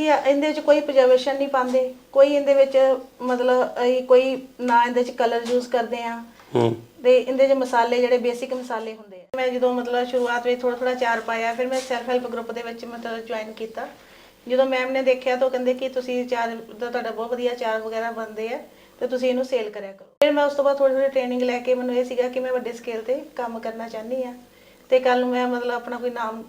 ਅਸੀਂ ਇਹਦੇ ਵਿੱਚ ਕੋਈ ਪ੍ਰੀਜ਼ਰਵੇਸ਼ਨ ਨਹੀਂ ਪਾਉਂਦੇ। ਕੋਈ ਇਹਦੇ ਵਿੱਚ ਮਤਲਬ ਅਸੀਂ ਕੋਈ ਨਾ ਇਹਦੇ ਵਿੱਚ ਕਲਰ ਯੂਜ਼ ਕਰਦੇ ਆ ਹੂੰ। ਤੇ ਇਹਦੇ ਚ ਮਸਾਲੇ ਜਿਹੜੇ ਬੇਸਿਕ ਮਸਾਲੇ ਹੁੰਦੇ ਆ। ਮੈਂ ਜਦੋਂ ਮਤਲਬ ਸ਼ੁਰੂਆਤ ਵਿੱਚ ਥੋੜਾ ਥੋੜਾ ਚਾਰ ਪਾਇਆ ਫਿਰ ਮੈਂ ਸੈਲਫ ਹੈਲਪ ਗਰੁੱਪ ਦੇ ਵਿੱਚ ਮਤਲਬ ਜੁਆਇਨ ਕੀਤਾ। ਜਦੋਂ ਮੈਮ ਨੇ ਦੇਖਿਆ ਤਾਂ ਉਹ ਕਹਿੰਦੇ ਕਿ ਤੁਸੀਂ ਚਾਰ ਦਾ ਤੁਹਾਡਾ ਬਹੁਤ ਵਧੀਆ ਚਾਰ ਵਗੈਰਾ ਬਣਦੇ ਆ ਤੇ ਤੁਸੀਂ ਇਹਨੂੰ ਸੇਲ ਕਰਿਆ ਕਰੋ। ਫਿਰ ਮੈਂ ਉਸ ਤੋਂ ਬਾਅਦ ਥੋੜੀ ਥੋੜੀ ਟ੍ਰੇਨਿੰਗ ਲੈ ਕੇ ਮੈਨੂੰ ਇਹ ਸੀਗਾ ਕਿ ਮੈਂ ਵੱਡੇ ਸਕੇਲ ਤੇ ਕੰਮ ਕਰਨਾ ਚਾਹਨੀ ਆ ਤੇ ਕੱਲ ਨੂੰ ਮੈਂ ਮਤਲਬ ਆਪਣਾ ਕੋਈ ਨਾਮ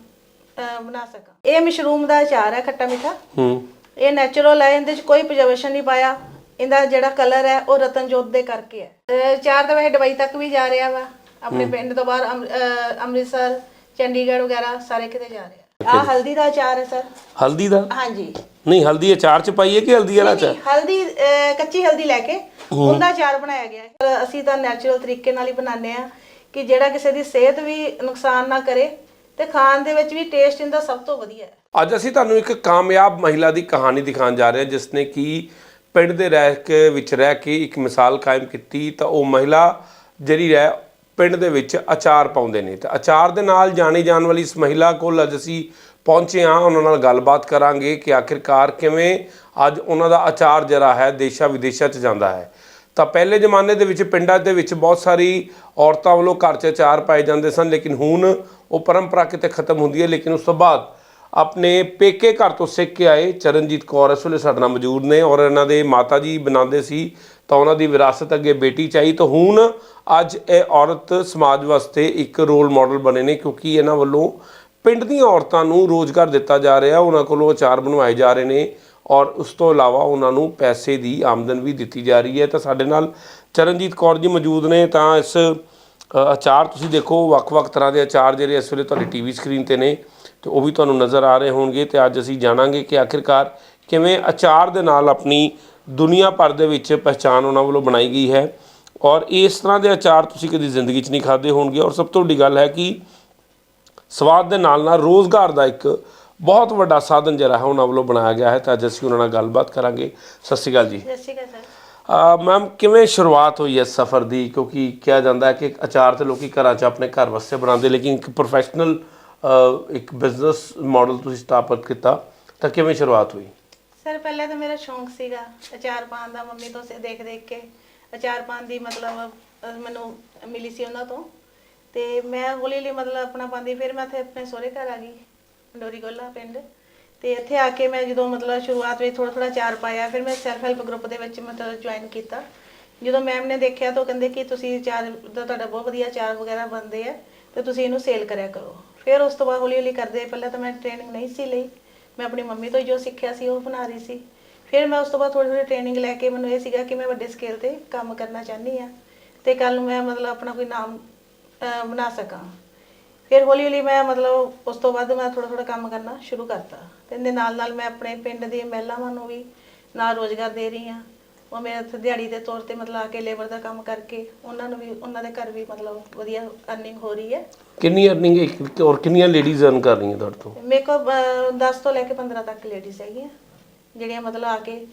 ਅਹ, ਬਣਾ ਸਕਾਂ। ਇਹ ਮਸ਼ਰੂਮ ਦਾ ਅਚਾਰ ਹੈ ਖੱਟਾ ਮਿੱਠਾ। ਹੂੰ। ਇਹ ਨੈਚੁਰਲ ਹੈ ਇਹਦੇ ਚ ਕੋਈ ਪ੍ਰੀਜ਼ਰਵੇਸ਼ਨ ਨਹੀਂ ਪਾਇਆ। ਇਹਦਾ ਜਿਹੜਾ ਕਲਰ ਹੈ ਉਹ ਰਤਨਜੋਤ ਦੇ ਕਰਕੇ ਹੈ। ਅਹ ਤਾਂ ਵੈਸੇ ਦੁਬਈ ਤੱਕ ਵੀ ਜਾ ਰਿਹਾ ਵਾ। ਆਪਣੇ ਪਿੰਡ ਤੋਂ ਬਾਹਰ ਅਹ ਅੰਮ੍ਰਿਤਸਰ ਚੰਡੀਗੜ੍ਹ ਵਗੈਰਾ ਸਾਰੇ ਕਿਤੇ ਜਾ ਰਿਹਾ। ਆ ਹਲਦੀ ਦਾ ਅਚਾਰ ਹੈ ਸਰ। ਹਲਦੀ ਦਾ? ਹਾਂਜੀ। ਨਹੀਂ ਹਲਦੀ ਅਚਾਰ ਚ ਪਾਈਏ ਕਿ ਹਲਦੀ ਵਾਲਾ ਅਚਾਰ? ਹਲਦੀ ਅਹ ਕੱਚੀ ਹਲਦੀ ਲੈ ਕੇ ਉਹਦਾ ਅਚਾਰ ਬਣਾਇਆ ਗਿਆ ਹੈ। ਪਰ ਅਸੀਂ ਤਾਂ ਨੈਚੁਰਲ ਤਰੀਕੇ ਨਾਲ ਹੀ ਬਣਾਉਂਦੇ ਆ ਕਿ ਜਿਹੜਾ ਕਿਸੇ ਦੀ ਸਿਹਤ ਵੀ ਨੁਕਸਾਨ ਨਾ ਕਰੇ ਤੇ ਖਾਣ ਦੇ ਵਿੱਚ ਵੀ ਟੇਸਟ ਇਹਦਾ ਸਭ ਤੋਂ ਵਧੀਆ ਹੈ। ਅੱਜ ਅਸੀਂ ਤੁਹਾਨੂੰ ਇੱਕ ਕਾਮਯਾਬ ਮਹਿਲਾ ਦੀ ਕਹਾਣੀ ਦਿਖਾਉਣ ਜਾ ਰਹੇ ਹਾਂ, ਜਿਸ ਨੇ ਕਿ ਪਿੰਡ ਦੇ ਰਹਿ ਕੇ, ਵਿੱਚ ਰਹਿ ਕੇ ਇੱਕ ਮਿਸਾਲ ਕਾਇਮ ਕੀਤੀ, ਤਾਂ ਉਹ ਮਹਿਲਾ ਜਿਹੜੀ ਹੈ, ਪਿੰਡ ਦੇ ਵਿੱਚ ਅਚਾਰ ਪਾਉਂਦੇ ਨੇ। ਤੇ ਅਚਾਰ ਦੇ ਨਾਲ ਜਾਣੀ ਜਾਣ ਵਾਲੀ ਇਸ ਮਹਿਲਾ ਕੋਲ ਅੱਜ ਅਸੀਂ ਪਹੁੰਚੇ ਹਾਂ, ਉਹਨਾਂ ਨਾਲ ਗੱਲਬਾਤ ਕਰਾਂਗੇ ਕਿ ਆਖਿਰਕਾਰ ਕਿਵੇਂ ਅੱਜ ਉਹਨਾਂ ਦਾ ਅਚਾਰ ਜਿਹੜਾ ਹੈ ਦੇਸ਼ਾਂ ਵਿਦੇਸ਼ਾਂ 'ਚ ਜਾਂਦਾ ਹੈ। ਤਾਂ ਪਹਿਲੇ ਜ਼ਮਾਨੇ ਦੇ ਵਿੱਚ ਪਿੰਡਾਂ ਦੇ ਵਿੱਚ ਬਹੁਤ ਸਾਰੀ ਔਰਤਾਂ ਵੱਲੋਂ ਘਰ 'ਚ ਅਚਾਰ ਪਾਏ ਜਾਂਦੇ ਸਨ, ਲੇਕਿਨ ਹੁਣ ਉਹ ਪਰੰਪਰਾ ਕਿਤੇ ਖਤਮ ਹੁੰਦੀ ਹੈ, ਲੇਕਿਨ ਉਸ ਤੋਂ ਬਾਅਦ ਆਪਣੇ ਪੇਕੇ ਘਰ ਤੋਂ ਸਿੱਖ ਕੇ ਆਏ ਚਰਨਜੀਤ ਕੌਰ, ਇਸ ਵੇਲੇ ਸਾਡੇ ਨਾਲ ਮੌਜੂਦ ਨੇ ਔਰ ਇਹਨਾਂ ਦੇ ਮਾਤਾ ਜੀ ਬਣਾਉਂਦੇ ਸੀ, ਤਾਂ ਉਹਨਾਂ ਦੀ ਵਿਰਾਸਤ ਅੱਗੇ ਬੇਟੀ ਚਾਹੀ, ਤਾਂ ਹੁਣ ਅੱਜ ਇਹ ਔਰਤ ਸਮਾਜ ਵਾਸਤੇ ਇੱਕ ਰੋਲ ਮਾਡਲ ਬਣੇ ਨੇ, ਕਿਉਂਕਿ ਇਹਨਾਂ ਵੱਲੋਂ ਪਿੰਡ ਦੀਆਂ ਔਰਤਾਂ ਨੂੰ ਰੋਜ਼ਗਾਰ ਦਿੱਤਾ ਜਾ ਰਿਹਾ, ਉਹਨਾਂ ਕੋਲੋਂ ਅਚਾਰ ਬਣਵਾਏ ਜਾ ਰਹੇ ਨੇ ਔਰ ਉਸ ਤੋਂ ਇਲਾਵਾ ਉਹਨਾਂ ਨੂੰ ਪੈਸੇ ਦੀ ਆਮਦਨ ਵੀ ਦਿੱਤੀ ਜਾ ਰਹੀ ਹੈ। ਤਾਂ ਸਾਡੇ ਨਾਲ ਚਰਨਜੀਤ ਕੌਰ ਜੀ ਮੌਜੂਦ ਨੇ, ਤਾਂ ਇਸ ਅਚਾਰ ਤੁਸੀਂ ਦੇਖੋ, ਵੱਖ-ਵੱਖ ਤਰ੍ਹਾਂ ਦੇ ਅਚਾਰ ਜਿਹੜੇ ਇਸ ਵੇਲੇ ਤੁਹਾਡੀ ਟੀਵੀ ਸਕਰੀਨ ਤੇ ਨੇ, ਤੇ ਉਹ ਵੀ ਤੁਹਾਨੂੰ ਨਜ਼ਰ ਆ ਰਹੇ ਹੋਣਗੇ ਤੇ ਅੱਜ ਅਸੀਂ ਜਾਣਾਂਗੇ ਕਿ ਆਖਿਰਕਾਰ ਕਿਵੇਂ ਅਚਾਰ ਦੇ ਨਾਲ ਆਪਣੀ ਦੁਨੀਆ ਭਰ ਦੇ ਵਿੱਚ ਪਹਿਚਾਨ ਉਹਨਾਂ ਵੱਲੋਂ ਬਣਾਈ ਗਈ ਹੈ। ਔਰ ਇਸ ਤਰ੍ਹਾਂ ਦੇ ਅਚਾਰ ਤੁਸੀਂ ਕਦੀ ਜ਼ਿੰਦਗੀ 'ਚ ਨਹੀਂ ਖਾਦੇ ਹੋਣਗੇ। ਔਰ ਸਭ ਤੋਂ ਵੱਡੀ ਗੱਲ ਹੈ ਕਿ ਸਵਾਦ ਦੇ ਨਾਲ ਨਾਲ ਰੋਜ਼ਗਾਰ ਦਾ ਇੱਕ ਬਹੁਤ ਵੱਡਾ ਸਾਧਨ ਜਿਹੜਾ ਹੈ, ਉਹਨਾਂ ਵੱਲੋਂ ਬਣਾਇਆ ਗਿਆ ਹੈ। ਤਾਂ ਅੱਜ ਅਸੀਂ ਉਹਨਾਂ ਨਾਲ ਗੱਲਬਾਤ ਕਰਾਂਗੇ। ਸਤਿ ਸ਼੍ਰੀ ਅਕਾਲ ਜੀ। ਸਤਿ ਸ਼੍ਰੀ ਅਕਾਲ ਸਰ। ਮੈਮ ਕਿਵੇਂ ਸ਼ੁਰੂਆਤ ਹੋਈ ਹੈ ਸਫ਼ਰ ਦੀ? ਕਿਉਂਕਿ ਕਿਹਾ ਜਾਂਦਾ ਹੈ ਕਿ ਅਚਾਰ ਤੇ ਲੋਕੀ ਘਰਾਂ 'ਚ ਆਪਣੇ ਘਰ ਵਾਸਤੇ ਬਣਾਉਂਦੇ ਲੇਕਿਨ ਇੱਕ ਪ੍ਰੋਫੈਸ਼ਨਲ ਇੱਕ ਬਿਜ਼ਨਸ ਮਾਡਲ ਤੁਸੀਂ ਸਥਾਪਿਤ ਕੀਤਾ ਤਾਂ ਕਿਵੇਂ ਸ਼ੁਰੂਆਤ ਹੋਈ? ਸਰ ਪਹਿਲਾਂ ਤਾਂ ਮੇਰਾ ਸ਼ੌਂਕ ਸੀਗਾ ਅਚਾਰ ਪਾਉਣ ਦਾ ਮੰਮੀ ਤੋਂ ਸੇ ਦੇਖ ਦੇਖ ਕੇ। ਅਚਾਰ ਪਾਉਣ ਦੀ ਮਤਲਬ ਅਹ, ਮੈਨੂੰ ਮਿਲੀ ਸੀ ਉਹਨਾਂ ਤੋਂ। ਤੇ ਮੈਂ ਹੌਲੀ ਹੌਲੀ ਮਤਲਬ ਆਪਣਾ ਪਾਉਂਦੀ ਫਿਰ ਮੈਂ ਇੱਥੇ ਆਪਣੇ ਸਹੁਰੇ ਘਰ ਆ ਗਈ ਡੋਰੀ ਗੋਲਾ ਪਿੰਡ। ਤੇ ਇੱਥੇ ਆ ਕੇ ਮੈਂ ਜਦੋਂ ਮਤਲਬ ਸ਼ੁਰੂਆਤ ਵਿੱਚ ਥੋੜਾ ਥੋੜਾ ਚਾਰ ਪਾਇਆ, ਫਿਰ ਮੈਂ ਸੈਲਫ ਹੈਲਪ ਗਰੁੱਪ ਦੇ ਵਿੱਚ ਮਤਲਬ ਜੁਆਇਨ ਕੀਤਾ। ਜਦੋਂ ਮੈਮ ਨੇ ਦੇਖਿਆ ਤਾਂ ਉਹ ਕਹਿੰਦੇ ਕਿ ਤੁਸੀਂ ਚਾਰ ਦਾ ਤੁਹਾਡਾ ਬਹੁਤ ਵਧੀਆ ਚਾਰ ਵਗੈਰਾ ਬਣਦੇ ਆ, ਤੇ ਤੁਸੀਂ ਇਹਨੂੰ ਸੇਲ ਕਰਿਆ ਕਰੋ। ਫਿਰ ਉਸ ਤੋਂ ਬਾਅਦ ਹੌਲੀ ਹੌਲੀ ਕਰਦੇ, ਪਹਿਲਾਂ ਤਾਂ ਮੈਂ ਟ੍ਰੇਨਿੰਗ ਨਹੀਂ ਸੀ ਲਈ। ਮੈਂ ਆਪਣੀ ਮੰਮੀ ਤੋਂ ਹੀ ਜੋ ਸਿੱਖਿਆ ਸੀ, ਉਹ ਬਣਾ ਰਹੀ ਸੀ। ਫਿਰ ਮੈਂ ਉਸ ਤੋਂ ਬਾਅਦ ਥੋੜੀ ਥੋੜੀ ਟ੍ਰੇਨਿੰਗ ਲੈ ਕੇ ਮੈਨੂੰ ਇਹ ਸੀਗਾ ਕਿ ਮੈਂ ਵੱਡੇ ਸਕੇਲ ਤੇ ਕੰਮ ਕਰਨਾ ਚਾਹਨੀ ਆ, ਤੇ ਕੱਲ ਨੂੰ ਮੈਂ ਮਤਲਬ ਆਪਣਾ ਕੋਈ ਨਾਮ ਬਣਾ ਸਕਾਂ। ਫਿਰ ਹੌਲੀ ਹੌਲੀ ਮੈਂ ਮਤਲਬ ਉਸ ਤੋਂ ਬਾਅਦ ਮੈਂ ਥੋੜਾ ਥੋੜਾ ਕੰਮ ਕਰਨਾ ਸ਼ੁਰੂ ਕਰਤਾ। ਤੇ ਇਹਦੇ ਨਾਲ ਨਾਲ ਮੈਂ ਆਪਣੇ ਪਿੰਡ ਦੀਆਂ ਮਹਿਲਾਵਾਂ ਨੂੰ ਵੀ ਨਾਲ ਰੋਜ਼ਗਾਰ ਦੇ ਰਹੀ ਆ ਉਹ ਮੇਰੇ ਇੱਥੇ ਦਿਹਾੜੀ ਦੇ ਤੌਰ ਤੇ ਮਤਲਬ ਆ ਕੇ ਲੇਬਰ ਦਾ ਕੰਮ ਕਰਕੇ ਉਹਨਾਂ ਨੂੰ ਵੀ ਉਹਨਾਂ ਦੇ ਘਰ ਵੀ ਮਤਲਬ ਵਧੀਆ ਅਰਨਿੰਗ ਹੋ ਰਹੀ ਹੈ। ਕਿੰਨੀ ਅਰਨਿੰਗ ਇੱਕ ਔਰ ਕਿੰਨੀਆਂ ਲੇਡੀਜ਼ ਅਰਨ ਕਰ ਰਹੀਆਂ ਤੁਹਾਡੇ ਤੋਂ? ਮੇਰੇ ਕੋਲ 10 ਤੋਂ ਲੈ ਕੇ 15 ਤੱਕ ਲੇਡੀਜ਼ ਹੈਗੀਆਂ। ਜਿਹੜੀਆਂ ਮਤਲਬ ਆ ਕੇ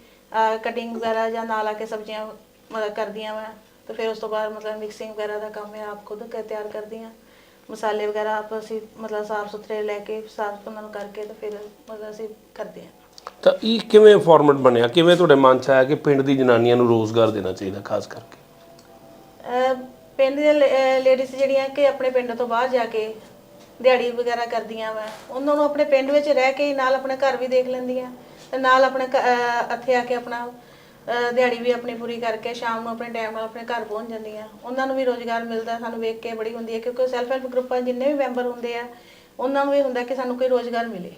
ਕਟਿੰਗ ਵਗੈਰਾ ਜਾਂ ਨਾਲ ਆ ਕੇ ਸਬਜ਼ੀਆਂ ਮਤਲਬ ਕਰਦੀਆਂ ਵਾ। ਤੇ ਫਿਰ ਉਸ ਤੋਂ ਬਾਅਦ ਮਤਲਬ ਮਿਕਸਿੰਗ ਵਗੈਰਾ ਦਾ ਕੰਮ ਮੈਂ ਆਪ ਖੁਦ ਕ ਤਿਆਰ ਕਰਦੀ ਹਾਂ। ਮਸਾਲੇ ਵਗੈਰਾ ਆਪ ਅਸੀਂ ਮਤਲਬ ਸਾਫ਼ ਸੁਥਰੇ ਲੈ ਕੇ ਸਾਫ਼ ਉਹਨਾਂ ਨੂੰ ਕਰਕੇ ਤੇ ਫਿਰ ਮਤਲਬ ਅਸੀਂ ਕਰਦੇ ਹਾਂ। ਤਾਂ ਇਹ ਕਿਵੇਂ ਫਾਰਮੈਟ ਬਣਿਆ? ਕਿਵੇਂ ਤੁਹਾਡੇ ਮਨ 'ਚ ਆਇਆ ਕਿ ਪਿੰਡ ਦੀ ਜਨਾਨੀਆਂ ਨੂੰ ਰੋਜ਼ਗਾਰ ਦੇਣਾ ਚਾਹੀਦਾ ਖਾਸ ਕਰਕੇ? ਅਹ ਪਿੰਡ ਦੇ ਲੇਡੀਜ਼ ਜਿਹੜੀਆਂ ਕਿ ਆਪਣੇ ਪਿੰਡ ਤੋਂ ਬਾਹਰ ਜਾ ਕੇ ਦਿਹਾੜੀ ਵਗੈਰਾ ਕਰਦੀਆਂ ਵਾ ਉਹਨਾਂ ਨੂੰ ਆਪਣੇ ਪਿੰਡ ਵਿੱਚ ਰਹਿ ਕੇ ਹੀ ਨਾਲ ਆਪਣੇ ਘਰ ਵੀ ਦੇਖ ਲੈਂਦੀਆਂ ਤੇ ਨਾਲ ਆਪਣੇ ਘ- ਅਹ ਇੱਥੇ ਆ ਕੇ ਆਪਣਾ ਅਹ ਦਿਹਾੜੀ ਵੀ ਆਪਣੀ ਪੂਰੀ ਕਰਕੇ, ਸ਼ਾਮ ਨੂੰ ਆਪਣੇ ਟਾਈਮ ਨਾਲ ਆਪਣੇ ਘਰ ਪਹੁੰਚ ਜਾਂਦੀਆਂ ਉਹਨਾਂ ਨੂੰ ਵੀ ਰੋਜ਼ਗਾਰ ਮਿਲਦਾ, ਸਾਨੂੰ ਵੇਖ ਕੇ ਬੜੀ ਹੁੰਦੀ ਹੈ, ਕਿਉਂਕਿ ਸੈਲਫ ਹੈਲਪ ਗਰੁੱਪਾਂ ਜਿੰਨੇ ਵੀ ਮੈਂਬਰ ਹੁੰਦੇ ਆ, ਉਹਨਾਂ ਨੂੰ ਵੀ ਹੁੰਦਾ ਕਿ ਸਾਨੂੰ ਕੋਈ ਰੋਜ਼ਗਾਰ ਮਿਲੇ।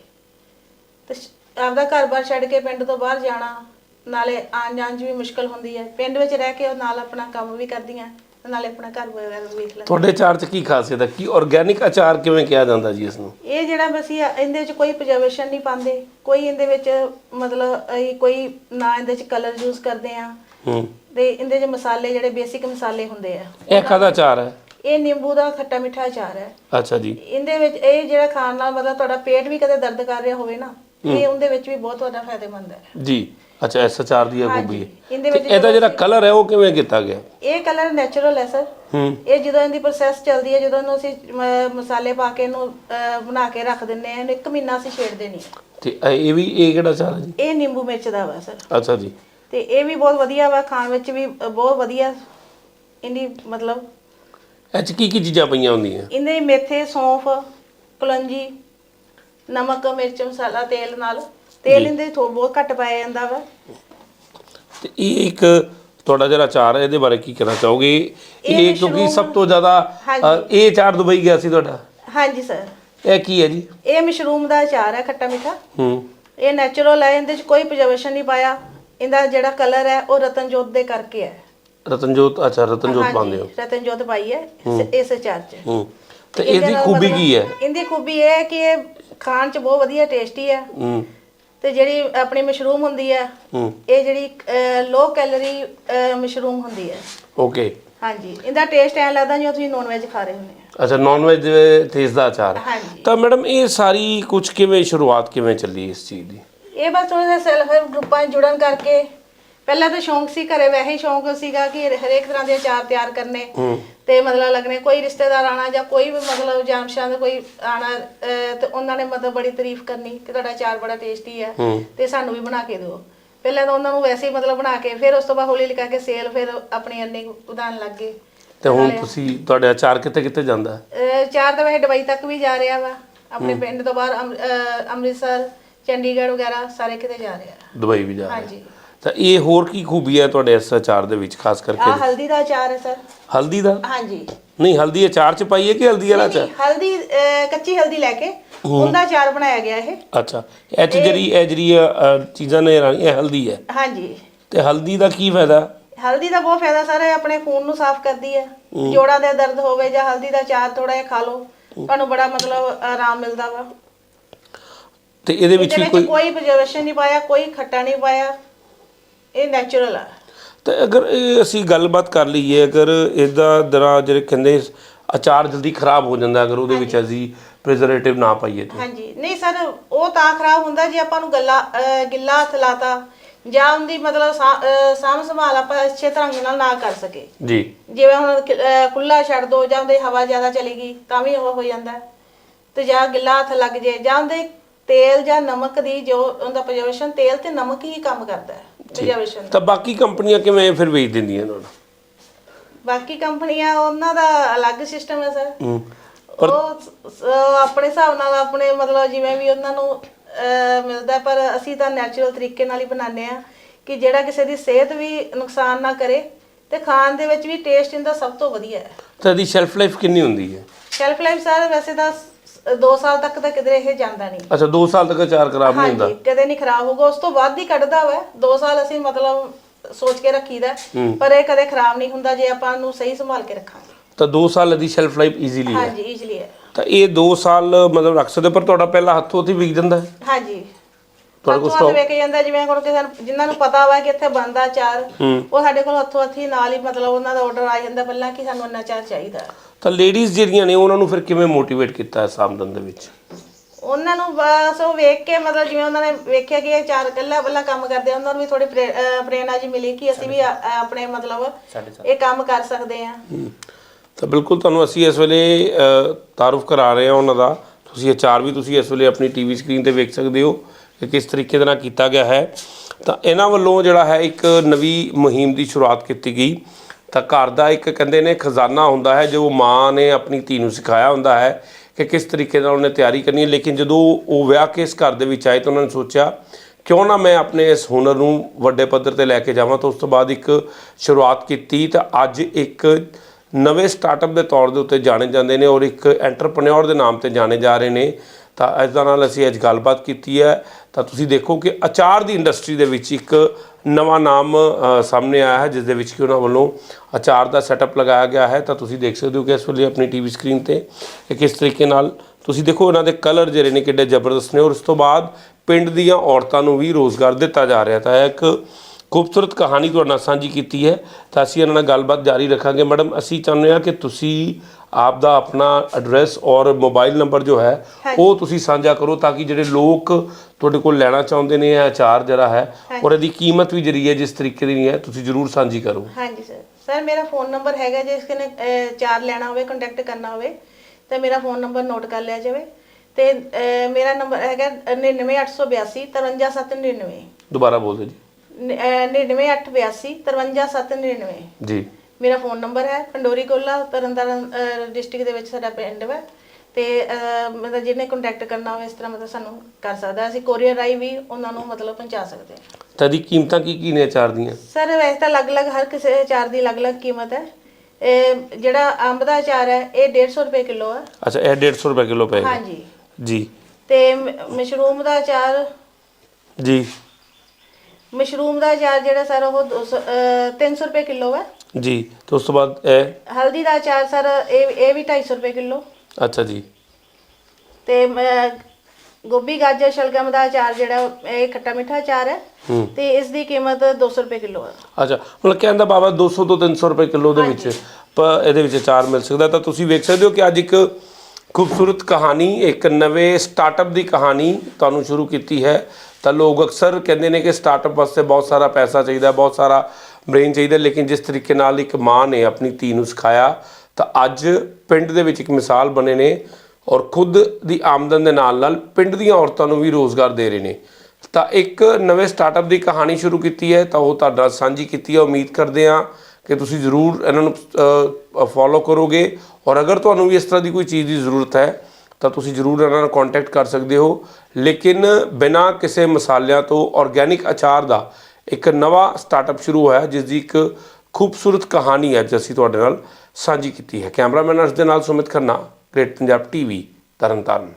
ਤੇ ਸ਼- ਆਪਦਾ ਘਰ-ਬਾਰ ਛੱਡ ਕੇ ਪਿੰਡ ਤੋਂ ਬਾਹਰ ਜਾਣਾ, ਨਾਲੇ ਆਉਣ ਜਾਣ 'ਚ ਵੀ ਮੁਸ਼ਕਲ ਹੁੰਦੀ ਹੈ। ਪਿੰਡ ਵਿੱਚ ਰਹਿ ਕੇ ਉਹ ਨਾਲ ਆਪਣਾ ਕੰਮ ਵੀ ਕਰਦੀਆਂ। ਨਾਲੇ ਆਪਣਾ ਘਰ ਵਗੈਰਾ ਵੇਖ ਲੈਂਦੀਆਂ ਤੁਹਾਡੇ ਅਚਾਰ 'ਚ ਕੀ ਖਾਸੀਅਤ ਹੈ? ਕੀ ਆਰਗੇਨਿਕ ਅਚਾਰ ਕਿਵੇਂ ਕਿਹਾ ਜਾਂਦਾ ਜੀ ਇਸ ਨੂੰ ਇਹ ਜਿਹੜਾ ਅਸੀਂ ਇਹਦੇ ਵਿੱਚ ਕੋਈ ਪ੍ਰੀਜ਼ਰਵੇਸ਼ਨ ਨਹੀਂ ਪਾਉਂਦੇ। ਕੋਈ ਇਹਦੇ ਵਿੱਚ ਮਤਲਬ ਅਸੀਂ ਕੋਈ ਨਾ ਇਹਦੇ ਵਿੱਚ ਕਲਰ ਯੂਜ਼ ਕਰਦੇ ਆ ਹੂੰ। ਤੇ ਇਹਦੇ 'ਚ ਮਸਾਲੇ ਜਿਹੜੇ ਬੇਸਿਕ ਮਸਾਲੇ ਹੁੰਦੇ ਆ। ਇਹ ਕਾਹਦਾ ਅਚਾਰ ਹੈ? ਇਹ ਨਿੰਬੂ ਦਾ ਖੱਟਾ ਮਿੱਠਾ ਅਚਾਰ ਹੈ। ਅੱਛਾ ਜੀ। ਇਹਦੇ ਵਿੱਚ ਇਹ ਜਿਹੜਾ ਖਾਣ ਨਾਲ ਮਤਲਬ ਤੁਹਾਡਾ ਪੇਟ ਵੀ ਕਦੇ ਦਰਦ ਕਰ ਰਿਹਾ ਹੋਵੇ ਨਾ ਇਹ ਉਹਦੇ ਵਿੱਚ ਵੀ ਬਹੁਤ ਤੁਹਾਡਾ ਫਾਇਦੇਮੰਦ ਹੈ। ਜੀ ਅੱਛਾ ਇਸ ਅਚਾਰ ਦੀ ਇਹ। ਖੂਬੀ ਹੈ ਇਹਦੇ ਤੇ ਵਿੱਚ ਇਹਦਾ ਜਿਹੜਾ ਕਲਰ ਹੈ ਉਹ ਕਿਵੇਂ ਕੀਤਾ ਗਿਆ? ਇਹ ਕਲਰ ਨੈਚੁਰਲ ਹੈ ਸਰ। ਹੂੰ। ਇਹ ਜਦੋਂ ਇਹਦੀ ਪ੍ਰੋਸੈਸ ਚੱਲਦੀ ਹੈ ਜਦੋਂ ਇਹਨੂੰ ਅਸੀਂ ਮਸਾਲੇ ਪਾ ਕੇ ਇਹਨੂੰ ਅਹ, ਬਣਾ ਕੇ ਰੱਖ ਦਿੰਨੇ ਆ ਇਹਨੂੰ ਇੱਕ ਮਹੀਨਾ ਅਸੀਂ ਛੇੜਦੇ ਨਹੀਂ ਤੇ ਇਹ ਇਹ ਵੀ ਇਹ ਕਿਹੜਾ ਚਾਰ ਹੈ ਜੀ? ਇਹ ਨਿੰਬੂ ਮਿਰਚ ਦਾ ਵਾ ਸਰ। ਅੱਛਾ ਜੀ। ਤੇ ਇਹ ਵੀ ਬਹੁਤ ਵਧੀਆ ਵਾ ਖਾਣ ਵਿੱਚ ਵੀ ਅ, ਬਹੁਤ ਵਧੀਆ। ਇਹਦੀ ਮਤਲਬ ਇਹ 'ਚ ਕੀ ਕੀ ਚੀਜ਼ਾਂ ਪਈਆਂ ਹੁੰਦੀਆਂ? ਇਹਦੇ ਮੇਥੇ ਸੌਂਫ ਕਲੰਜੀ ਨਮਕ ਮਿਰਚ ਮਸਾਲਾ ਤੇਲ ਨਾਲ। ਤੇਲ ਇਹਦੇ ਥੋ ਬਹੁਤ ਘੱਟ ਪਾਇਆ ਜਾਂਦਾ ਵਾ। ਤੇ ਇਹ ਇੱਕ ਤੁਹਾਡਾ ਜਿਹੜਾ ਅਚਾਰ ਹੈ ਇਹਦੇ ਬਾਰੇ ਕੀ ਕਹਿਣਾ ਚਾਹੋਗੇ? ਇਹ ਕਿਉਂਕਿ ਸਭ ਤੋਂ ਜ਼ਿਆਦਾ। ਅ, ਇਹ ਅਚਾਰ ਦੁਬਈ ਗਿਆ ਸੀ ਤੁਹਾਡਾ? ਹਾਂਜੀ ਸਰ। ਇਹ ਕੀ ਹੈ ਜੀ? ਇਹ ਮਸ਼ਰੂਮ ਦਾ ਅਚਾਰ ਹੈ ਖੱਟਾ ਮਿੱਠਾ। ਹੂੰ। ਇਹ ਨੈਚੁਰਲ ਹੈ ਇਹਦੇ 'ਚ ਕੋਈ ਪ੍ਰੀਜ਼ਰਵੇਸ਼ਨ ਨਹੀਂ ਪਾਇਆ। ਇਹਦਾ ਜਿਹੜਾ ਕਲਰ ਹੈ ਉਹ ਰਤਨਜੋਤ ਦੇ ਕਰਕੇ ਹੈ। ਰਤਨਜੋਤ ਅੱਛਾ ਰਤਨਜੋਤ ਪਾਉਂਦੇ ਹੋ। ਰਤਨਜੋਤ ਪਾਈ ਹੈ ਇਸ- ਇਸ ਅਚਾਰ 'ਚ। ਹੂੰ। ਤੇ ਇਹਦੇ ਇਹਦੀ ਨਾਲ ਖੂਬੀ ਮਤਲਬ- ਕੀ ਹੈ? ਇਹਦੀ ਖੂਬੀ ਇਹ ਹੈ ਕਿ ਇਹ ਖਾਣ 'ਚ ਬਹੁਤ ਵਧੀਆ ਟੇਸਟੀ ਹੈ ਹੂੰ। ਤੇ ਜਿਹੜੀ ਆਪਣੀ ਮਸ਼ਰੂਮ ਹੁੰਦੀ ਹੈ ਹੂੰ। ਇਹ ਜਿਹੜੀ ਲੋ ਕੈਲਰੀ ਮਸ਼ਰੂਮ ਹੁੰਦੀ ਹੈ ਓਕੇ ਹਾਂਜੀ। ਇਹਦਾ ਟੇਸਟ ਐਂ ਲੱਗਦਾ ਜਿਵੇਂ ਤੁਸੀਂ ਨੌਨ ਵੈਜ ਖਾ ਰਹੇ ਆ। ਅੱਛਾ ਨਾਨ ਵੈਜ ਤੇਜ਼ ਦਾ ਅਚਾਰ। ਹਾਂਜੀ। ਤਾਂ ਮੈਡਮ ਇਹ ਸਾਰੀ ਕੁਝ ਕਿਵੇਂ ਸ਼ੁਰੂਆਤ ਕਿਵੇਂ ਚੱਲੀ ਇਸ ਚੀਜ਼ ਦੀ? ਇਹ ਬਸ ਥੋੜਾ ਜਿਹਾ ਸੈਲਫ ਹੈਲਪ ਗਰੁੱਪਾਂ 'ਚ ਜੁੜਨ ਕਰਕੇ ਪਹਿਲਾਂ ਤਾਂ ਸ਼ੌਂਕ ਸੀ ਘਰੇ ਵੈਸੇ ਹੀ ਸ਼ੌਂਕ ਸੀਗਾ ਕਿ ਹਰੇਕ ਤਰ੍ਹਾਂ ਦੇ ਅਚਾਰ ਤਿਆਰ ਕਰਨੇ। ਤੇ ਮਤਲਬ ਲੱਗਣੇ ਕੋਈ ਰਿਸ਼ਤੇਦਾਰ ਆਣਾ ਜਾਂ ਕੋਈ ਵੀ ਮਤਲਬ ਜਾਮਸ਼ਾਂ ਦਾ ਕੋਈ ਆਣਾ ਤੇ ਉਹਨਾਂ ਨੇ ਮਤਲਬ ਬੜੀ ਤਾਰੀਫ ਕਰਨੀ ਕਿ ਤੁਹਾਡਾ ਅਚਾਰ ਬੜਾ ਟੇਸਟੀ ਹੈ। ਤੇ ਸਾਨੂੰ ਵੀ ਬਣਾ ਕੇ ਦਿਓ। ਪਹਿਲਾਂ ਤਾਂ ਉਹਨਾਂ ਨੂੰ ਵੈਸੇ ਹੀ ਮਤਲਬ ਬਣਾ ਕੇ ਫਿਰ ਉਸ ਤੋਂ ਬਾਅਦ ਹੌਲੀ ਹੌਲੀ ਕਰਕੇ ਸੇਲ ਫਿਰ ਆਪਣੀ ਅੰਨੇ ਵਧਾਉਣ ਲੱਗ ਗਏ। ਤੇ ਹੁਣ ਤੁਸੀਂ ਤੁਹਾਡੇ ਅਚਾਰ ਕਿੱਥੇ ਕਿੱਥੇ ਜਾਂਦਾ? ਹੈ ਅਹ ਤਾਂ ਵੈਸੇ ਦੁਬਈ ਤੱਕ ਵੀ ਜਾ ਰਿਹਾ ਵਾ। ਆਪਣੇ ਪਿੰਡ ਤੋਂ ਬਾਹਰ ਅਹ ਅੰਮ੍ਰਿਤਸਰ ਚੰਡੀਗੜ੍ਹ ਵਗੈਰਾ ਸਾਰੇ ਕਿਤੇ ਜਾ ਰਿਹਾ। ਦੁਬਈ ਵੀ ਜਾ ਰਿਹਾ। ਹਾਂਜੀ। ਤਾਂ ਇਹ ਹੋਰ ਕੀ ਖੂਬੀ ਹੈ ਤੁਹਾਡੇ ਇਸ ਅਚਾਰ ਦੇ ਵਿੱਚ ਖਾਸ ਕਰਕੇ ਆ ਹਲਦੀ ਦਾ ਅਚਾਰ ਹੈ ਸਰ। ਹਲਦੀ ਦਾ? ਹਾਂਜੀ। ਨਹੀਂ ਹਲਦੀ ਅਚਾਰ ਚ ਪਾਈਏ ਕਿ ਹਲਦੀ ਵਾਲਾ ਅਚਾਰ ਨਹੀਂ, ਹਲਦੀ ਅਹ, ਕੱਚੀ ਹਲਦੀ ਲੈ ਕੇ ਉਹਦਾ ਅਚਾਰ ਬਣਾਇਆ ਗਿਆ ਇਹ। ਅੱਛਾ ਇਹ ਚ ਜਿਹੜੀ ਇਹ ਜਿਹੜੀ ਅ, ਚੀਜ਼ਾਂ ਨੇ ਰਾਣੀ ਇਹ ਹਲਦੀ ਹੈ? ਹਾਂਜੀ। ਤੇ ਹਲਦੀ ਦਾ ਕੀ ਫਾਇਦਾ? ਹਲਦੀ ਦਾ ਬਹੁਤ ਫਾਇਦਾ ਸਰ ਇਹ ਆਪਣੇ ਖੂਨ ਨੂੰ ਸਾਫ਼ ਕਰਦੀ ਹੈ। ਜੋੜਾਂ ਦੇ ਦਰਦ ਹੋਵੇ ਜਾਂ ਹਲਦੀ ਦਾ ਅਚਾਰ ਥੋੜਾ ਜਿਹਾ ਖਾ ਲਓ ਤੁਹਾਨੂੰ ਬੜਾ ਮਤਲਬ ਆਰਾਮ ਮਿਲਦਾ ਵਾ। ਤੇ ਇਹਦੇ ਵਿੱਚ ਇਹਦੇ ਵੀ ਵਿੱਚ ਕੋਈ ਕੋਈ ਪ੍ਰੀਜ਼ਰਵੇਸ਼ਨ ਨਹੀਂ ਪਾਇਆ ਕੋਈ ਖੱਟਾ ਨਹੀਂ ਪਾਇਆ। ਇਹ ਨੈਚੁਰਲ ਆ। ਤੇ ਅਗਰ ਇਹ ਅਸੀਂ ਗੱਲਬਾਤ ਕਰ ਲਈਏ ਅਗਰ ਇਹਦਾ ਦਰਾ ਜਿਹੜੇ ਕਹਿੰਦੇ ਅਚਾਰ ਜਲਦੀ ਖਰਾਬ ਹੋ ਜਾਂਦਾ ਅਗਰ ਉਹਦੇ ਵਿੱਚ ਅਸੀਂ ਪ੍ਰੀਜ਼ਰਵੇਟਿਵ ਨਾ ਪਾਈਏ ਤੇ। ਹਾਂਜੀ। ਨਹੀਂ ਸਰ ਉਹ ਤਾਂ ਖਰਾਬ ਹੁੰਦਾ ਜੇ ਆਪਾਂ ਨੂੰ ਗੱਲਾ ਅਹ ਗਿੱਲਾ ਹੱਥ ਲਾਤਾ ਜਾਂ ਉਹਦੀ ਮਤਲਬ ਸਾ- ਅਹ ਸਾਂਭ ਸੰਭਾਲ ਆਪਾਂ ਅੱਛੇ ਤਰ੍ਹਾਂ ਨਾਲ ਨਾ ਕਰ ਸਕੇ। ਜੀ। ਜਿਵੇਂ ਹੁਣ ਖੁੱਲਾ ਛੱਡ ਦੋ ਜਾਂ ਉਹਦੇ ਹਵਾ ਜ਼ਿਆਦਾ ਚਲੀ ਗਈ ਤਾਂ ਵੀ ਉਹ ਹੋ ਜਾਂਦਾ। ਹੈ। ਤੇ ਜਾਂ ਗਿੱਲਾ ਹੱਥ ਲੱਗ ਜੇ ਜਾਂ ਉਹਦੇ ਤੇਲ ਜਾਂ ਨਮਕ ਦੀ ਜੋ ਉਹਦਾ ਪ੍ਰੀਜ਼ਰਵੇਸ਼ਨ ਤੇਲ ਤੇ ਨਮਕ ਹੀ ਕੰਮ ਕਰਦਾ। ਹੈ ਤਾਂ ਬਾਕੀ ਕੰਪਨੀਆਂ ਕਿਵੇਂ ਫਿਰ ਵੇਚ ਦਿੰਦੀਆਂ ਇਹਨਾਂ ਨੂੰ? ਬਾਕੀ ਕੰਪਨੀਆਂ ਉਹਨਾਂ ਦਾ ਅਲੱਗ ਸਿਸਟਮ ਹੈ ਸਰ। ਹੂੰ। ਉਹ ਸ- ਸ- ਆਪਣੇ ਹਿਸਾਬ ਨਾਲ ਆਪਣੇ ਮਤਲਬ ਜਿਵੇਂ ਵੀ ਉਹਨਾਂ ਨੂੰ ਅਹ, ਮਿਲਦਾ ਪਰ ਅਸੀਂ ਤਾਂ ਨੈਚੁਰਲ ਤਰੀਕੇ ਨਾਲ ਹੀ ਬਣਾਉਂਦੇ ਆ ਕਿ ਜਿਹੜਾ ਕਿਸੇ ਦੀ ਸਿਹਤ ਵੀ ਨੁਕਸਾਨ ਨਾ ਕਰੇ ਤੇ ਖਾਣ ਦੇ ਵਿੱਚ ਵੀ ਟੇਸਟ ਇਹਦਾ ਸਭ ਤੋਂ ਵਧੀਆ ਹੈ। ਤਾਂ ਇਹਦੀ ਸ਼ੈਲਫ ਲਾਈਫ ਕਿੰਨੀ ਹੁੰਦੀ ਹੈ? ਸ਼ੈਲਫ ਲਾਈਫ ਸਰ ਵੈਸੇ ਤਾਂ 2 ਸਾਲ ਤੱਕ ਤਾਂ ਕਿਧਰੇ ਇਹ ਜਾਂਦਾ ਨਹੀਂ। ਅੱਛਾ 2 ਸਾਲ ਤੱਕ ਅਚਾਰ ਖਰਾਬ ਨਹੀਂ ਹੁੰਦਾ? ਹਾਂਜੀ ਕਦੇ ਨਹੀਂ ਖਰਾਬ ਹੋਊਗਾ ਉਸ ਤੋਂ ਬਾਅਦ ਹੀ ਕੱਢਦਾ ਵਾ। 2 ਸਾਲ ਅਸੀਂ ਮਤਲਬ ਸੋਚ ਕੇ ਰੱਖੀਦਾ ਪਰ ਇਹ ਕਦੇ ਖਰਾਬ ਨਹੀਂ ਹੁੰਦਾ ਜੇ ਆਪਾਂ ਨੂੰ ਸਹੀ ਸੰਭਾਲ ਕੇ ਰੱਖਾਂਗੇ। ਤਾਂ 2 ਸਾਲ ਦੀ ਸ਼ੈਲਫ ਲਾਈਫ ਈਜ਼ੀਲੀ ਹੈ। ਹਾਂਜੀ ਈਜ਼ੀਲੀ ਹੈ। ਤਾਂ ਇਹ 2 ਸਾਲ ਮਤਲਬ ਰੱਖ ਸਕਦੇ ਪਰ ਤੁਹਾਡਾ ਪਹਿਲਾ ਹੱਥੋਂ ਹੱਥੀ ਵਿਕ ਜਾਂਦਾ ਹੈ? ਹਾਂਜੀ। ਤੁਹਾਡੇ ਕੋਲ ਹੱਥੋਂ ਹੱਥ ਵੇਖ ਜਾਂਦਾ ਜਿਵੇਂ ਹੁਣ ਕਿਸੇ ਨੂੰ ਜਿਨ੍ਹਾਂ ਨੂੰ ਪਤਾ ਵਾ ਕਿ ਇੱਥੇ ਬਣਦਾ ਅਚਾਰ ਉਹ ਸਾਡੇ ਕੋਲ ਹੱਥੋਂ ਹੱਥੀ ਨਾਲ ਹੀ ਮਤਲਬ ਉਹਨਾਂ ਦਾ ਆਰਡਰ ਆ ਜਾਂਦਾ ਪਹਿਲਾਂ ਕਿ ਸਾਨੂੰ ਇੰਨਾ ਅਚਾਰ ਚਾਹੀਦਾ ਤਾਂ ਲੇਡੀਜ਼ ਜਿਹੜੀਆਂ ਨੇ ਉਹਨਾਂ ਨੂੰ ਫਿਰ ਕਿਵੇਂ ਮੋਟੀਵੇਟ ਕੀਤਾ ਇਸ ਆਮਦਨ ਦੇ ਵਿੱਚ? ਉਹਨਾਂ ਨੂੰ ਬਸ ਉਹ ਵੇਖ ਕੇ ਮਤਲਬ ਜਿਵੇਂ ਉਹਨਾਂ ਨੇ ਵੇਖਿਆ ਕਿ ਇਹ ਅਚਾਰ ਇਕੱਲਾ ਇਕੱਲਾ ਕੰਮ ਕਰਦੇ ਆ ਉਹਨਾਂ ਨੂੰ ਵੀ ਥੋੜੀ ਪ੍ਰੇਰਣਾ ਜੀ ਮਿਲੀ ਕਿ ਅਸੀਂ ਵੀ ਆ- ਆਪਣੇ ਮਤਲਬ ਇਹ ਕੰਮ ਕਰ ਸਕਦੇ ਆ। ਤਾਂ ਬਿਲਕੁਲ ਤੁਹਾਨੂੰ ਅਸੀਂ ਇਸ ਵੇਲੇ ਤਾਰਫ ਕਰਾ ਰਹੇ ਹਾਂ ਉਹਨਾਂ ਦਾ। ਤੁਸੀਂ ਅਚਾਰ ਵੀ ਤੁਸੀਂ ਇਸ ਵੇਲੇ ਆਪਣੀ ਟੀਵੀ ਸਕਰੀਨ ਤੇ ਵੇਖ ਸਕਦੇ ਹੋ ਕਿ ਕਿਸ ਤਰੀਕੇ ਦੇ ਨਾਲ ਕੀਤਾ ਗਿਆ ਹੈ। ਤਾਂ ਇਹਨਾਂ ਵੱਲੋਂ ਜਿਹੜਾ ਹੈ ਇੱਕ ਨਵੀਂ ਮੁਹਿੰਮ ਦੀ ਸ਼ੁਰੂਆਤ ਕੀਤੀ ਗਈ। ਤਾਂ ਘਰ ਦਾ ਇੱਕ ਕਹਿੰਦੇ ਨੇ ਖਜ਼ਾਨਾ ਹੁੰਦਾ ਹੈ, ਜੋ ਮਾਂ ਨੇ ਆਪਣੀ ਧੀ ਨੂੰ ਸਿਖਾਇਆ ਹੁੰਦਾ ਹੈ ਕਿ ਕਿਸ ਤਰੀਕੇ ਨਾਲ ਉਹਨੇ ਤਿਆਰੀ ਕਰਨੀ ਹੈ। ਲੇਕਿਨ ਜਦੋਂ ਉਹ ਵਿਆਹ ਕੇ ਇਸ ਘਰ ਦੇ ਵਿੱਚ ਆਏ ਤਾਂ ਉਹਨਾਂ ਨੇ ਸੋਚਿਆ, ਕਿਉਂ ਨਾ ਮੈਂ ਆਪਣੇ ਇਸ ਹੁਨਰ ਨੂੰ ਵੱਡੇ ਪੱਧਰ ਤੇ ਲੈ ਕੇ ਜਾਵਾਂ। ਤਾਂ ਉਸ ਤੋਂ ਬਾਅਦ ਇੱਕ ਸ਼ੁਰੂਆਤ ਕੀਤੀ ਤਾਂ ਅੱਜ ਇੱਕ ਨਵੇਂ ਸਟਾਰਟਅਪ ਦੇ ਤੌਰ ਦੇ ਉੱਤੇ ਜਾਣੇ ਜਾਂਦੇ ਨੇ ਔਰ ਇੱਕ ਐਂਟਰਪ੍ਰੈਨਿਓਰ ਦੇ ਨਾਮ ਤੇ ਜਾਣੇ ਜਾ ਰਹੇ ਨੇ। ਤਾਂ ਇਸ ਦਾ ਨਾਲ ਅਸੀਂ ਅੱਜ ਗੱਲਬਾਤ ਕੀਤੀ ਹੈ। ਤਾਂ ਤੁਸੀਂ ਦੇਖੋ ਕਿ ਅਚਾਰ ਦੀ ਇੰਡਸਟਰੀ ਦੇ ਵਿੱਚ ਇੱਕ ਨਵਾਂ ਨਾਮ ਸਾਹਮਣੇ ਆਇਆ ਹੈ ਜਿਸ ਦੇ ਵਿੱਚ ਕਿ ਉਹਨਾਂ ਵੱਲੋਂ ਅਚਾਰ ਦਾ ਸੈਟਅਪ ਲਗਾਇਆ ਗਿਆ ਹੈ। ਤਾਂ ਤੁਸੀਂ ਦੇਖ ਸਕਦੇ ਹੋ ਕਿ ਇਸ ਵੇਲੇ ਆਪਣੀ ਟੀਵੀ ਸਕਰੀਨ ਤੇ ਕਿਸ ਤਰੀਕੇ ਨਾਲ ਤੁਸੀਂ ਦੇਖੋ ਇਹਨਾਂ ਦੇ ਕਲਰ ਜਿਹੜੇ ਨੇ ਕਿੱਡੇ ਜ਼ਬਰਦਸਤ ਨੇ ਔਰ ਉਸ ਤੋਂ ਬਾਅਦ ਪਿੰਡ ਦੀਆਂ ਔਰਤਾਂ ਨੂੰ ਵੀ ਰੋਜ਼ਗਾਰ ਦਿੱਤਾ ਜਾ ਰਿਹਾ ਤਾਂ ਇਹ ਇੱਕ ਖੂਬਸੂਰਤ ਕਹਾਣੀ ਤੁਹਾਡੇ ਨਾਲ ਸਾਂਝੀ ਕੀਤੀ ਹੈ। ਤਾਂ ਅਸੀਂ ਇਹਨਾਂ ਨਾਲ ਗੱਲਬਾਤ ਜਾਰੀ ਰੱਖਾਂਗੇ। ਮੈਡਮ ਅਸੀਂ ਚਾਹੁੰਦੇ ਹਾਂ ਕਿ ਤੁਸੀਂ ਆਪ ਦਾ ਆਪਣਾ ਐਡਰੈਸ ਔਰ ਮੋਬਾਈਲ ਨੰਬਰ ਜੋ ਹੈ ਉਹ ਤੁਸੀਂ ਸਾਂਝਾ ਕਰੋ ਤਾਂ ਕਿ ਜਿਹੜੇ ਲੋਕ ਤੁਹਾਡੇ ਕੋਲ ਲੈਣਾ ਚਾਹੁੰਦੇ ਨੇ ਇਹ ਅਚਾਰ ਜਿਹੜਾ ਹੈ ਔਰ ਇਹਦੀ ਕੀਮਤ ਵੀ ਜਿਹੜੀ ਹੈ ਜਿਸ ਤਰੀਕੇ ਦੀ ਹੈ ਤੁਸੀਂ ਜ਼ਰੂਰ ਸਾਂਝੀ ਕਰੋ। ਹਾਂਜੀ ਸਰ। ਸਰ ਮੇਰਾ ਫੋਨ ਨੰਬਰ ਹੈਗਾ ਜੇ ਕਿਸੇ ਨੇ ਅਹ, ਚਾਰ ਲੈਣਾ ਹੋਵੇ ਕੰਟੈਕਟ ਕਰਨਾ ਹੋਵੇ ਤਾਂ ਮੇਰਾ ਫੋਨ ਨੰਬਰ ਨੋਟ ਕਰ ਲਿਆ ਜਾਵੇ। ਤੇ ਮੇਰਾ ਨੰਬਰ ਹੈਗਾ 99882 53799 ਦੁਬਾਰਾ ਬੋਲ ਦਿਓ ਜੀ। 99882 53799 ਜੀ। ਮੇਰਾ ਫੋਨ ਨੰਬਰ ਹੈ ਪੰਡੋਰੀ ਕੋਲਾ ਤਰਨਤਾਰਨ ਡਿਸਟ੍ਰਿਕਟ ਦੇ ਵਿੱਚ ਸਾਡਾ ਪਿੰਡ ਹੈ ਤੇ ਅਹ, ਮਤਲਬ ਜਿਹਨੇ ਕੰਟੈਕਟ ਕਰਨਾ ਹੋਵੇ ਇਸ ਤਰ੍ਹਾਂ ਮਤਲਬ ਸਾਨੂੰ ਕਰ ਸਕਦਾ ਅਸੀਂ ਕੋਰੀਅਰ ਰਾਈ ਵੀ ਉਹਨਾਂ ਨੂੰ ਮਤਲਬ ਪਹੁੰਚਾ ਸਕਦੇ ਹਾਂ। ਤਾਂ ਦੀ ਕੀਮਤਾਂ ਕੀ ਕੀ ਨੇ ਅਚਾਰ ਦੀਆਂ? ਸਰ ਵੈਸੇ ਤਾਂ ਅਲੱਗ-ਅਲੱਗ ਹਰ ਕਿਸੇ ਅਚਾਰ ਦੀ ਅਲੱਗ-ਅਲੱਗ ਕੀਮਤ ਹੈ। ਇਹ ਜਿਹੜਾ ਅੰਬ ਦਾ ਅਚਾਰ ਹੈ ਇਹ 150 ਰੁਪਏ ਕਿਲੋ ਹੈ। ਅੱਛਾ ਇਹ 150 ਰੁਪਏ ਕਿਲੋ ਪਏਗਾ। ਹਾਂਜੀ। ਜੀ। ਤੇ ਮ- ਮਸ਼ਰੂਮ ਦਾ ਅਚਾਰ ਜੀ। ਮਸ਼ਰੂਮ ਦਾ ਅਚਾਰ ਜਿਹੜਾ ਸਰ ਉਹ 200 ਅਹ, 300 ਰੁਪਏ ਕਿਲੋ ਹੈ। ਜੀ ਤੇ ਉਸ ਤੋਂ ਬਾਅਦ ਇਹ? ਹਲਦੀ ਦਾ ਅਚਾਰ ਸਰ ਇਹ ਇਹ ਵੀ 250 ਰੁਪਏ ਕਿਲੋ। ਅੱਛਾ ਜੀ। ਤੇ ਮ- ਗੋਭੀ ਗਾਜਰ ਸ਼ਲਗਮ ਦਾ ਅਚਾਰ ਜਿਹੜਾ ਇਹ ਖੱਟਾ ਮਿੱਠਾ ਅਚਾਰ ਹੈ ਹੂੰ। ਤੇ ਇਸ ਦੀ ਕੀਮਤ 200 ਰੁਪਏ ਕਿਲੋ ਹੈ। ਅੱਛਾ ਮਤਲਬ ਕਹਿੰਦਾ ਬਾਬਾ 200 ਤੋਂ 300 ਰੁਪਏ ਕਿਲੋ ਦੇ ਵਿੱਚ ਪ- ਇਹਦੇ ਵਿੱਚ ਅਚਾਰ ਮਿਲ ਸਕਦਾ। ਤਾਂ ਤੁਸੀਂ ਵੇਖ ਸਕਦੇ ਹੋ ਕਿ ਅੱਜ ਇੱਕ ਖੂਬਸੂਰਤ ਕਹਾਣੀ ਇੱਕ ਨਵੇਂ ਸਟਾਰਟਅਪ ਦੀ ਕਹਾਣੀ ਤੁਹਾਨੂੰ ਸ਼ੁਰੂ ਕੀਤੀ ਹੈ। ਤਾਂ ਲੋਕ ਅਕਸਰ ਕਹਿੰਦੇ ਨੇ ਕਿ ਸਟਾਰਟਅਪ ਵਾਸਤੇ ਬਹੁਤ ਸਾਰਾ ਪੈਸਾ ਚਾਹੀਦਾ ਬਹੁਤ ਸਾਰਾ ਬ੍ਰੇਨ ਚਾਹੀਦਾ ਲੇਕਿਨ ਜਿਸ ਤਰੀਕੇ ਨਾਲ ਇੱਕ ਮਾਂ ਨੇ ਆਪਣੀ ਧੀ ਨੂੰ ਸਿਖਾਇਆ ਤਾਂ ਅੱਜ ਪਿੰਡ ਦੇ ਵਿੱਚ ਇੱਕ ਮਿਸਾਲ ਬਣੇ ਨੇ ਔਰ ਖੁਦ ਦੀ ਆਮਦਨ ਦੇ ਨਾਲ ਨਾਲ ਪਿੰਡ ਦੀਆਂ ਔਰਤਾਂ ਨੂੰ ਵੀ ਰੋਜ਼ਗਾਰ ਦੇ ਰਹੇ ਨੇ। ਤਾਂ ਇੱਕ ਨਵੇਂ ਸਟਾਰਟਅਪ ਦੀ ਕਹਾਣੀ ਸ਼ੁਰੂ ਕੀਤੀ ਹੈ, ਤਾਂ ਉਹ ਤੁਹਾਡਾ ਸਾਂਝੀ ਕੀਤੀ ਹੈ। ਉਮੀਦ ਕਰਦੇ ਹਾਂ ਕਿ ਤੁਸੀਂ ਜ਼ਰੂਰ ਇਹਨਾਂ ਨੂੰ ਫੋਲੋ ਕਰੋਗੇ ਔਰ ਅਗਰ ਤੁਹਾਨੂੰ ਵੀ ਇਸ ਤਰ੍ਹਾਂ ਦੀ ਕੋਈ ਚੀਜ਼ ਦੀ ਜ਼ਰੂਰਤ ਹੈ, ਤਾਂ ਤੁਸੀਂ ਜ਼ਰੂਰ ਇਹਨਾਂ ਨਾਲ ਕੰਟੈਕਟ ਕਰ ਸਕਦੇ ਹੋ। ਲੇਕਿਨ ਬਿਨਾਂ ਕਿਸੇ ਮਸਾਲਿਆਂ ਤੋਂ ਆਰਗੈਨਿਕ ਅਚਾਰ ਦਾ ਇੱਕ ਨਵਾਂ ਸਟਾਰਟਅਪ ਸ਼ੁਰੂ ਹੋਇਆ ਜਿਸ ਦੀ ਇੱਕ ਖੂਬਸੂਰਤ ਕਹਾਣੀ ਹੈ ਅੱਜ ਅਸੀਂ ਤੁਹਾਡੇ ਨਾਲ ਸਾਂਝੀ ਕੀਤੀ ਹੈ। ਕੈਮਰਾਮੈਨ ਅਰਸ਼ ਦੇ ਨਾਲ ਸੁਮਿਤ ਖੰਨਾ ਗ੍ਰੇਟ ਪੰਜਾਬ ਟੀਵੀ ਤਰਨਤਾਰਨ।